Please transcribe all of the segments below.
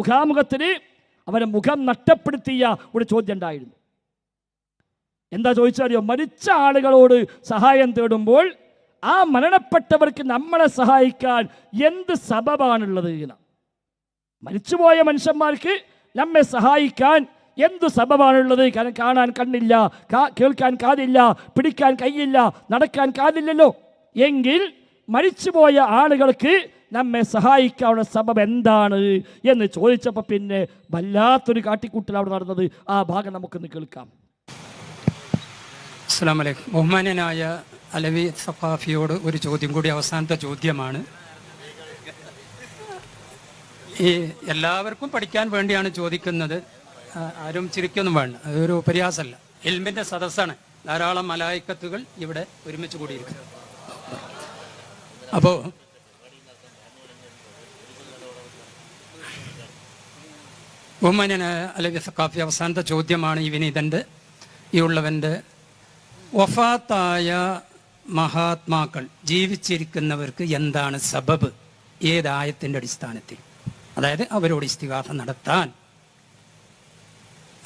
മുഖാമുഖത്തിന് അവരെ മുഖം നഷ്ടപ്പെടുത്തിയ ഒരു ചോദ്യം ഉണ്ടായിരുന്നു. എന്താ ചോദിച്ചാലോ മരിച്ച ആളുകളോട് സഹായം തേടുമ്പോൾ ആ മരണപ്പെട്ടവർക്ക് നമ്മളെ സഹായിക്കാൻ എന്ത് സബബാണുള്ളത് മരിച്ചുപോയ മനുഷ്യന്മാർക്ക് നമ്മെ സഹായിക്കാൻ എന്തു സബബാണുള്ളത്? കാണാൻ കണ്ണില്ല കേൾക്കാൻ കാതില്ല പിടിക്കാൻ കൈയില്ല നടക്കാൻ കാതില്ലല്ലോ. എങ്കിൽ മരിച്ചുപോയ ആളുകൾക്ക് നമ്മെ സഹായിക്കാനുള്ള സബബ് എന്താണ് എന്ന് ചോദിച്ചപ്പോൾ പിന്നെ വല്ലാത്തൊരു കാട്ടിക്കൂട്ടൽ അവിടെ നടന്നത്. ആ ഭാഗം നമുക്കൊന്ന് കേൾക്കാം. അസ്സാം വലൈക്കും ബഹുമാനനായ അലവി സഫാഫിയോട് ഒരു ചോദ്യം കൂടി അവസാനത്തെ ചോദ്യമാണ്. ഈ എല്ലാവർക്കും പഠിക്കാൻ വേണ്ടിയാണ് ചോദിക്കുന്നത്. ആരും ചിരിക്കൊന്നും വേണ്ട. അതൊരു പരിഹാസമല്ല എൽമിന്റെ സദസ്സാണ്. ധാരാളം മലായിക്കത്തുകൾ ഇവിടെ ഒരുമിച്ച് കൂടിയിരിക്കുന്നത്. അപ്പോൾ ബഹുമാന്യനായ അലവി സക്കാഫി അവസാനത്തെ ചോദ്യമാണ് ഈ വിനീതന്റെ ഈ ഉള്ളവന്റെ. വഫാത്തായ മഹാത്മാക്കൾ ജീവിച്ചിരിക്കുന്നവർക്ക് എന്താണ് സബബ്? ഏതായത്തിന്റെ അടിസ്ഥാനത്തിൽ? അതായത് അവരോട് ഇസ്തിഹാസ നടത്താൻ.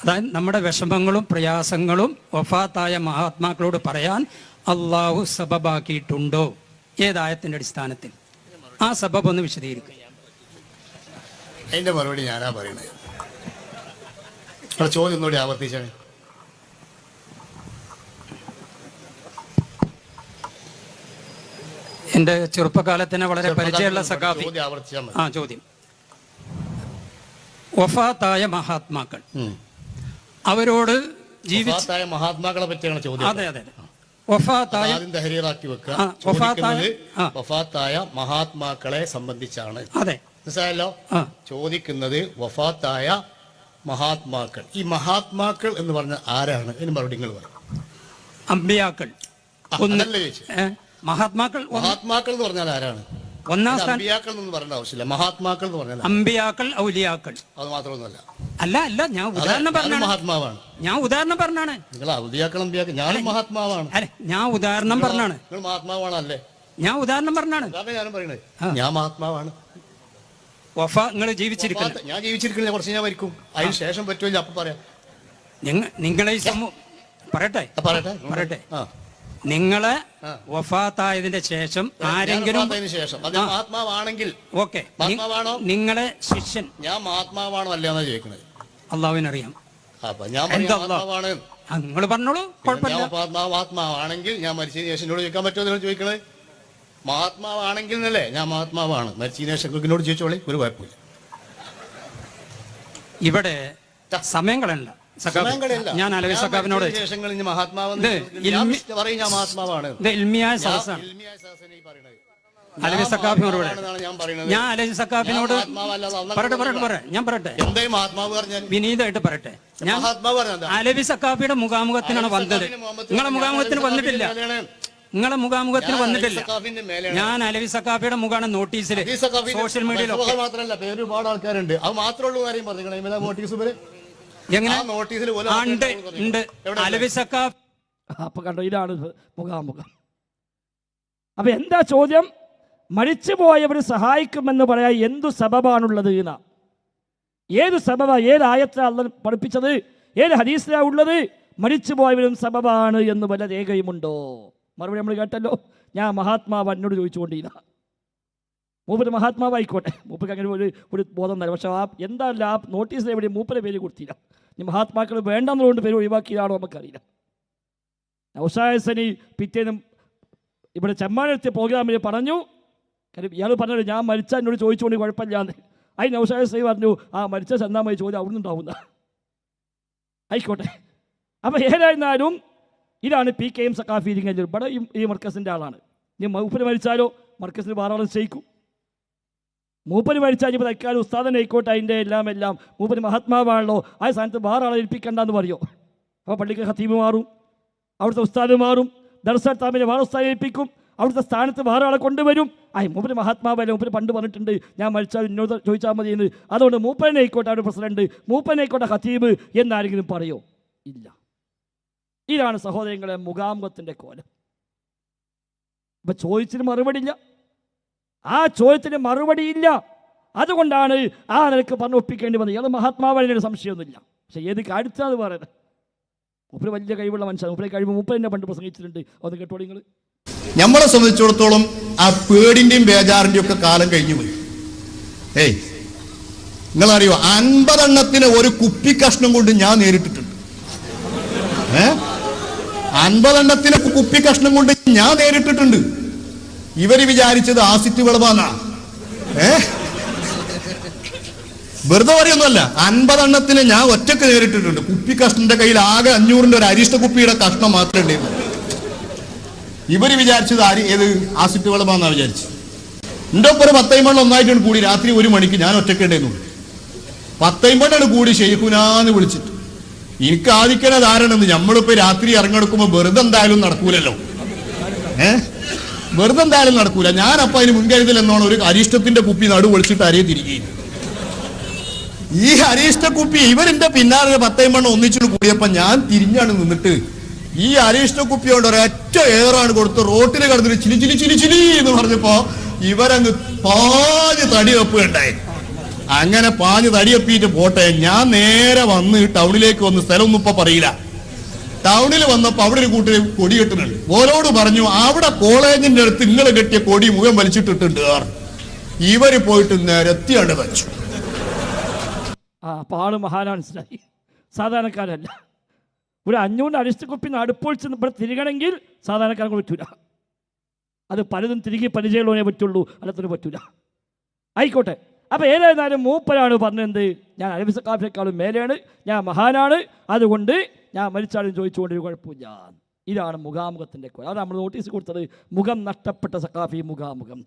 അതായത് നമ്മുടെ വിഷമങ്ങളും പ്രയാസങ്ങളും വഫാത്തായ മഹാത്മാക്കളോട് പറയാൻ അള്ളാഹു സബബാക്കിയിട്ടുണ്ടോ? ഏതായത്തിന്റെ അടിസ്ഥാനത്തിൽ? ആ സബബ് ഒന്ന് വിശദീകരിക്കുക അതിന്റെ മറുപടി ഞാനാ പറയണത്. അവിടെ ചോദ്യം ഒന്നുകൂടി ആവർത്തിച്ചാണ്? എന്റെ ചെറുപ്പകാലത്തിന് വളരെ പരിചയമുള്ള സഖാഫി. ആ ചോദ്യം. വഫാത്തായ മഹാത്മാക്കൾ. അവരോട് ജീവിച്ചായ മഹാത്മാക്കളെ പറ്റിയാണ് ചോദ്യം. അതെ അതെ. വഫാത്തായ ദഹരീറാക്കി വെക്കുക. വഫാത്തായ- മഹാത്മാക്കളെ സംബന്ധിച്ചാണ്. അതെ. മനസ്സിലായല്ലോ? ചോദിക്കുന്നത് വഫാത്തായ മഹാത്മാക്കൾ. ഈ മഹാത്മാക്കൾ എന്ന് പറഞ്ഞ ആരാണ്? ഇനി മറുപടി നിങ്ങൾ പറയും. അമ്പിയാക്കൾ. ആ, ഒന്ന് അതല്ലേ ചോദിച്ചത്? ഏ, മഹാത്മാക്കൾ മഹാത്മാക്കൾ എന്ന് പറഞ്ഞാൽ ആരാണ്? ഒന്നാം അമ്പിയാക്കൾ എന്നൊന്നും പറയേണ്ട ആവശ്യമില്ല. മഹാത്മാക്കൾ എന്ന് പറഞ്ഞാൽ? അമ്പിയാക്കൾ ഔലിയാക്കൾ. അത് മാത്രമൊന്നുമല്ല. അല്ല അല്ല ഞാൻ ഉദാഹരണം പറഞ്ഞാണ്. മഹാത്മാവാണ്. ഞാൻ ഉദാഹരണം പറഞ്ഞാണ്. നിങ്ങൾ ഔലിയാക്കൾ അമ്പിയാക്കൾ ഞാനും മഹാത്മാവാണ്. അല്ലെ ഞാൻ ഉദാഹരണം പറഞ്ഞാണ്. നിങ്ങൾ മഹാത്മാവാണല്ലേ? ഞാൻ ഉദാഹരണം പറഞ്ഞാണ്. ഞാൻ പറയണത്. ഞാൻ മഹാത്മാവാണ്. വഫ നിങ്ങൾ ജീവിച്ചിരിക്കുന്നത് ഞാൻ ജീവിച്ചിരിക്കുന്നില്ല കുറച്ച് ഞാൻ മരിക്കും. അതിന് ശേഷം പറ്റുമല്ലോ അപ്പൊ പറയാം. നിങ്ങ നിങ്ങളെ ഈ സമൂഹം പറയട്ടെ? പറയട്ടെ. പറയട്ടെ. നിങ്ങളെ. വഫാത്തായതിന്റെ ശേഷം ആരെങ്കിലും ശേഷം. മഹാത്മാവാണെങ്കിൽ ഓക്കെ? നിങ്ങളെ ശിഷ്യൻ. ഞാൻ ആത്മാവാണോ അല്ല എന്നാ അള്ളാവിനറിയാം നിങ്ങൾ പറഞ്ഞോളൂ. കുഴപ്പമില്ല. ഞാൻ മഹാത്മാവാണെങ്കിൽ ഞാൻ മരിച്ചതിന് ശേഷം ചോദിക്കാൻ പറ്റുമോ നിങ്ങൾ ചോദിക്കണത് മഹാത്മാവാണെങ്കിൽ എന്നല്ലേ ഞാൻ മഹാത്മാവാണ്. മരിച്ചതിന് ശേഷം എന്നോട് ചോദിച്ചോളി ഒരു കുഴപ്പമില്ല. ഇവിടെ സമയങ്ങളല്ല. കളയണ്ട. ഞാൻ അലവി സഖാബിനോട്. അലവി ഞാൻ സഖാബിനോട് അലവി അന്നൊക്കെ പറയട്ടെ പറയട്ടെ പറ ഞാൻ പറയട്ടെ. വിനീതമായിട്ട് പറയട്ടെ. ഞാൻ അലവി സക്കാഫിയുടെ മുഖാമുഖത്തിനാണ് വന്നത്. നിങ്ങളെ മുഖാമുഖത്തിന് വന്നിട്ടില്ല. നിങ്ങളെ മുഖാമുഖത്തിന് വന്നിട്ടില്ല. ഞാൻ അലവി സക്കാഫിയുടെ മുഖാണ് നോട്ടീസിൽ സോഷ്യൽ മീഡിയയിൽ മാത്രമല്ല പേര് ഒരുപാട് ആൾക്കാരുണ്ട്. അത് മാത്രമേ ഉള്ളൂ കാര്യം പറഞ്ഞു നോട്ടീസ് എങ്ങനെ? നോട്ടീസിൽ ഉണ്ട് ഉണ്ട്. അലവി സക്കാഫ് അപ്പൊ കണ്ടോ ഇതാണ് മുഖാമുഖം. അപ്പൊ എന്താ ചോദ്യം? മരിച്ചുപോയവർ സഹായിക്കുമെന്ന് പറയാൻ എന്തു സബബാണുള്ളത് എന്നാ? ഏത് സബബ? ഏത് ആയത്തിലാണ് അള്ള പഠിപ്പിച്ചത്? ഏത് ഹദീസിലാണ് ഉള്ളത്? മരിച്ചുപോയവരും സബബാണ് എന്ന് വല്ല രേഖയുമുണ്ടോ? മറുപടി നമ്മൾ കേട്ടല്ലോ. ഞാൻ മഹാത്മാവ് എന്നോട് ചോദിച്ചുകൊണ്ടിരുന്ന. മൂപ്പര് മഹാത്മാവായിക്കോട്ടെ. മൂപ്പർക്ക് അങ്ങനെ ഒരു ഒരു ബോധം തരാം. പക്ഷേ ആ എന്താല്ല ആ നോട്ടീസിൽ എവിടെ മൂപ്പരെ പേര് കൊടുത്തില്ല. ഇനി മഹാത്മാക്കൾ വേണ്ടെന്നുള്ളതുകൊണ്ട് പേര് ഒഴിവാക്കിയതാണോ നമുക്കറിയില്ല. ഔസായസനി പിറ്റേന്നും ഇവിടെ ചെമ്മാനെത്തിയ പ്രോഗ്രാമിൽ പറഞ്ഞു കാര്യം ഇയാൾ പറഞ്ഞത് ഞാൻ മരിച്ച എന്നോട് ചോദിച്ചുകൊണ്ട് കുഴപ്പമില്ലാന്ന്. അതിന് നൗഷായസനി പറഞ്ഞു ആ മരിച്ച ചെന്നാമായി ചോദ്യം അവിടെ നിന്നുണ്ടാവുന്ന ആയിക്കോട്ടെ. അപ്പോൾ ഏതായിരുന്നാലും ഇതാണ് P K M Saquafi Iringallur ഇവിടെ ഈ ഈ മർക്കസിന്റെ ആളാണ്. ഇനി മൂപ്പര് മരിച്ചാലോ? മർക്കസിന് വാറാളം ചെയ്യിക്കും മൂപ്പര് മരിച്ചാൽ ഇപ്പോൾ തൽക്കാലം ഉസ്താദൻ ആയിക്കോട്ടെ അതിന്റെ എല്ലാം എല്ലാം. മൂപ്പര് മഹാത്മാവാണല്ലോ. ആ സ്ഥാനത്ത് വേറെ ആളെ ഏൽപ്പിക്കണ്ടെന്ന് പറയോ? അപ്പോൾ പള്ളിക്ക് ഹത്തീബ് മാറും. അവിടുത്തെ ഉസ്താദ് മാറും. ദർശനത്താമിനെ വേറെ ഉസ്താദ് ഏൽപ്പിക്കും. അവിടുത്തെ സ്ഥാനത്ത് വേറെ ആളെ കൊണ്ടുവരും. ആയി മൂപ്പര് മഹാത്മാവല്ലേ? മൂപ്പര് പണ്ട് പറഞ്ഞിട്ടുണ്ട് ഞാൻ മരിച്ചാൽ എന്നോട് ചോദിച്ചാൽ മതി എന്ന്. അതുകൊണ്ട് മൂപ്പനെ ആയിക്കോട്ടെ അവിടെ പ്രസിഡന്റ്. മൂപ്പനെ ആയിക്കോട്ടെ ഹത്തീബ് എന്നാരെങ്കിലും പറയോ? ഇല്ല. ഇതാണ് സഹോദരങ്ങളെ മുഖാമുഖത്തിന്റെ കോലം. അപ്പം ചോദിച്ചതിന് മറുപടി ഇല്ല ആ ചോദ്യത്തിന് മറുപടിയില്ല. അതുകൊണ്ടാണ് ആ നിലയ്ക്ക് പറഞ്ഞു ഒപ്പിക്കേണ്ടി വന്നത്. ഇയാൾ മഹാത്മാവാണ് സംശയമൊന്നുമില്ല. പക്ഷേ ഏത് കാര്യത്തിലാണ് പറയുന്നത്? മൂപ്പര് വലിയ കഴിവുള്ള മനുഷ്യൻ മൂപ്പരെ കഴിവ് മൂപ്പര് തന്നെ പണ്ട് പ്രസംഗിച്ചിട്ടുണ്ട്. ഒന്ന് കേട്ടോളൂ നിങ്ങൾ നമ്മളെ സംബന്ധിച്ചിടത്തോളം ആ പേടിന്റെയും ബേജാറിന്റെയും ഒക്കെ കാലം കഴിഞ്ഞു പോയി. ഏയ് നിങ്ങളറിയോ? അൻപതെണ്ണത്തിന് ഒരു കുപ്പി കഷ്ണം കൊണ്ട് ഞാൻ നേരിട്ടിട്ടുണ്ട്. ഏ? അൻപതെണ്ണത്തിന് കുപ്പി കഷ്ണം കൊണ്ട് ഞാൻ നേരിട്ടിട്ടുണ്ട്. ഇവർ വിചാരിച്ചത് ആസിറ്റ് വിളവാന്നാ. ഏ? വെറുതെ പറയൊന്നുമല്ല. അൻപതെണ്ണത്തിന് ഞാൻ ഒറ്റയ്ക്ക് നേരിട്ടിട്ടുണ്ട്. കുപ്പി കഷ്ണന്റെ കയ്യിൽ ആകെ അഞ്ഞൂറിന്റെ ഒരു അരിഷ്ട കുപ്പിയുടെ കഷ്ണം മാത്രമേ ഉണ്ടായിരുന്നു ഇവർ വിചാരിച്ചത് ആര്? ഏത്? ആസിറ്റ് വിളവാന്നാ വിചാരിച്ചു എന്റെ ഒപ്പം ഒരു പത്തൈമണ്ണം ഒന്നായിട്ടാണ് കൂടി. രാത്രി ഒരു മണിക്ക് ഞാൻ ഒറ്റക്കേണ്ടേന്നു പത്തൈമണ്ണാണ് കൂടി ഷെയ്ഖുനാന്ന് വിളിച്ചിട്ട്. എനിക്ക് ആദിക്കണ ധാരണന്ന് നമ്മളിപ്പോ രാത്രി ഇറങ്ങെടുക്കുമ്പോ വെറുതെ എന്തായാലും നടക്കൂലല്ലോ. ഏ? വെറുതെ എന്തായാലും നടക്കൂല. ഞാൻ അപ്പൊ അതിന് മുൻകരുതൽ എന്നോണം ഒരു അരിഷ്ടത്തിന്റെ കുപ്പി നടു ഒളിച്ചിട്ട് അരയെ തിരികെയും ഈ അരിഷ്ട കുപ്പി ഇവരെന്റെ പിന്നാലെ പത്തേം മണ്ണ് ഒന്നിച്ചിട്ട് കൂടിയപ്പോ ഞാൻ തിരിഞ്ഞാണ് നിന്നിട്ട് ഈ അരിഷ്ട കുപ്പി കൊണ്ട് ഒരൊറ്റ ഏറാണ് കൊടുത്ത് റോട്ടിൽ കിടന്നിട്ട് ചിലി ചിലി ചിലി ചിലി എന്ന് പറഞ്ഞപ്പോ ഇവരങ്ങ് പാഞ്ഞ് തടിവെപ്പുണ്ടായി അങ്ങനെ പാഞ്ഞ് തടിയപ്പിയിട്ട് പോട്ടെ. ഞാൻ നേരെ വന്ന് ടൗണിലേക്ക് വന്ന് സ്ഥലമൊന്നും ഇപ്പൊ പറയില്ല. ടൗണിൽ വന്നപ്പോ അവിടെ ഒരു കൂട്ടര് കൊടി കെട്ടുന്നുണ്ട്. ഓരോട് പറഞ്ഞു അവിടെ കോളേജിന്റെ അടുത്ത് നിങ്ങൾ കെട്ടിയ കൊടി മുഖം വലിച്ചിട്ടിട്ടുണ്ട്. ഇവർ പോയിട്ട് നേരെ നിരത്തിയാണ് വെച്ചു. ആ പാൾ ആൾ മഹാനാണ് മനസ്സിലായി. സാധാരണക്കാരല്ല. ഒരു അഞ്ഞൂറിന്റെ അരിസ്റ്റ് കുപ്പി അടുപ്പോൾ ചെന്ന് ഇവിടെ തിരികണമെങ്കിൽ സാധാരണക്കാർക്ക് പറ്റൂല. അത് പലതും തിരികെ പരിചയമുള്ളവനെ പറ്റുള്ളൂ അല്ലാത്തവരെ പറ്റൂല. ആയിക്കോട്ടെ. അപ്പോൾ ഏതായിരുന്നാലും മൂപ്പരാണ് പറഞ്ഞത്. ഞാൻ അലബിസ കാഫിനേക്കാളും മേലെയാണ് ഞാൻ മഹാനാണ്. അതുകൊണ്ട് ഞാൻ മരിച്ചാലും ചോദിച്ചുകൊണ്ട് കുഴപ്പമില്ല. ഇതാണ് മുഖാമുഖത്തിന്റെ അതാണ് നമ്മൾ നോട്ടീസ് കൊടുത്തത്. മുഖം നഷ്ടപ്പെട്ട സക്കാഫി മുഖാമുഖം